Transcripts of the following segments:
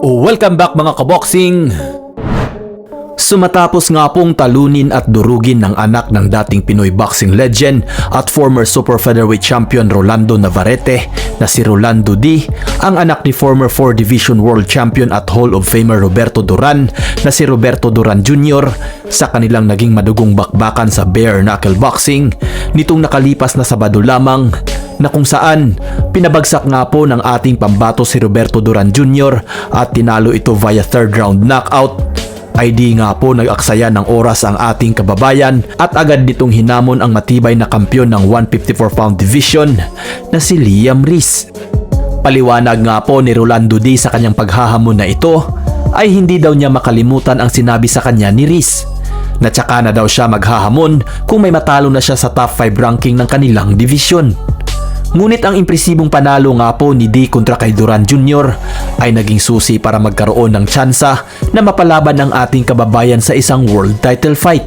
Welcome back mga kaboxing! Sumatapos nga pong talunin at durugin ng anak ng dating Pinoy boxing legend at former super featherweight champion Rolando Navarrete na si Rolando D, ang anak ni former 4 Division World Champion at Hall of Famer Roberto Duran na si Roberto Duran Jr. sa kanilang naging madugong bakbakan sa bare knuckle boxing nitong nakalipas na Sabado lamang na kung saan pinabagsak nga po ng ating pambato si Roberto Duran Jr. at tinalo ito via third round knockout ay di nga po nag-aksaya ng oras ang ating kababayan at agad nitong hinamon ang matibay na kampyon ng 154 pound division na si Liam Reese. Paliwanag nga po ni Rolando D sa kanyang paghahamon na ito ay hindi daw niya makalimutan ang sinabi sa kanya ni Reese na tsaka na daw siya maghahamon kung may matalo na siya sa top 5 ranking ng kanilang division. Ngunit ang impresibong panalo nga po ni D kontra kay Duran Jr. ay naging susi para magkaroon ng tsansa na mapalaban ang ating kababayan sa isang world title fight.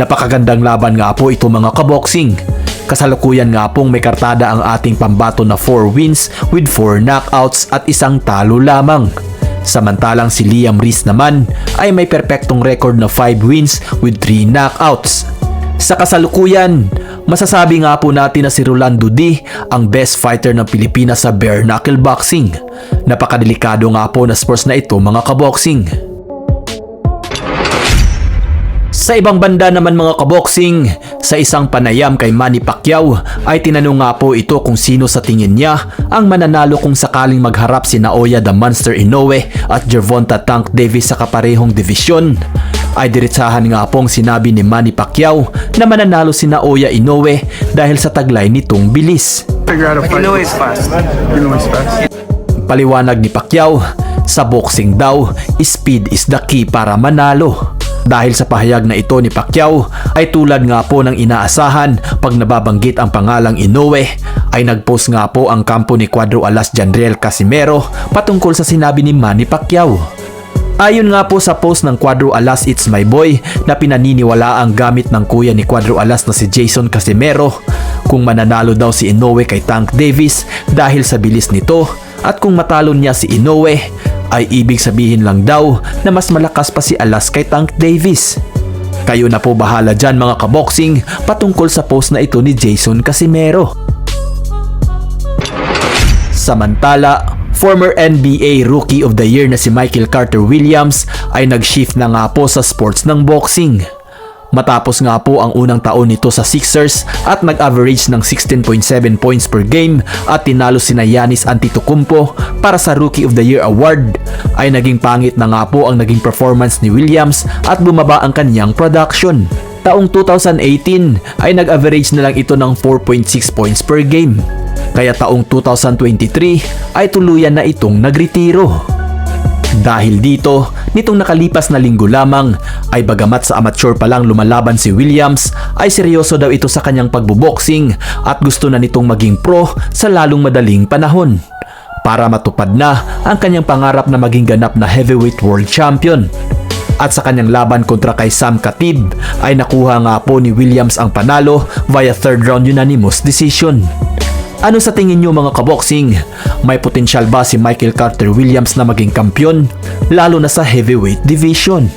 Napakagandang laban nga po ito mga kaboxing. Kasalukuyan nga pong may kartada ang ating pambato na 4 wins with 4 knockouts at isang talo lamang. Samantalang si Liam Reese naman ay may perpektong record na 5 wins with 3 knockouts. Sa kasalukuyan, masasabi nga po natin na si Rolando D ang best fighter ng Pilipinas sa bare knuckle boxing. Napakadelikado nga po na sports na ito mga kaboxing. Sa ibang banda naman mga kaboxing, sa isang panayam kay Manny Pacquiao ay tinanong nga po ito kung sino sa tingin niya ang mananalo kung sakaling magharap si Naoya the Monster Inoue at Gervonta Tank Davis sa kaparehong divisyon. Ay diretsahan nga pong sinabi ni Manny Pacquiao na mananalo si Naoya Inoue dahil sa taglay nitong bilis. know it's fast. Know it's fast. Paliwanag ni Pacquiao, sa boxing daw, speed is the key para manalo. Dahil sa pahayag na ito ni Pacquiao ay tulad nga po ng inaasahan pag nababanggit ang pangalang Inoue ay nagpost nga po ang kampo ni Cuadro Alas Janriel Casimero patungkol sa sinabi ni Manny Pacquiao. Ayon nga po sa post ng Cuadro Alas It's My Boy na pinaniniwala ang gamit ng kuya ni Cuadro Alas na si Jason Casimero kung mananalo daw si Inoue kay Tank Davis dahil sa bilis nito at kung matalo niya si Inoue ay ibig sabihin lang daw na mas malakas pa si Alas kay Tank Davis. Kayo na po bahala dyan mga kaboxing patungkol sa post na ito ni Jason Casimero. Samantala, former NBA Rookie of the Year na si Michael Carter Williams ay nag-shift na nga po sa sports ng boxing. Matapos nga po ang unang taon nito sa Sixers at nag-average ng 16.7 points per game at tinalo si Giannis Antetokounmpo para sa Rookie of the Year award ay naging pangit na nga po ang naging performance ni Williams at bumaba ang kanyang production. Taong 2018 ay nag-average na lang ito ng 4.6 points per game. Kaya taong 2023 ay tuluyan na itong nagretiro. Dahil dito, nitong nakalipas na linggo lamang ay bagamat sa amateur pa lang lumalaban si Williams ay seryoso daw ito sa kanyang pagbuboxing at gusto na nitong maging pro sa lalong madaling panahon para matupad na ang kanyang pangarap na maging ganap na heavyweight world champion. At sa kanyang laban kontra kay Sam Katib ay nakuha nga po ni Williams ang panalo via third round unanimous decision. Ano sa tingin nyo mga kaboxing? May potensyal ba si Michael Carter Williams na maging kampyon? Lalo na sa heavyweight division?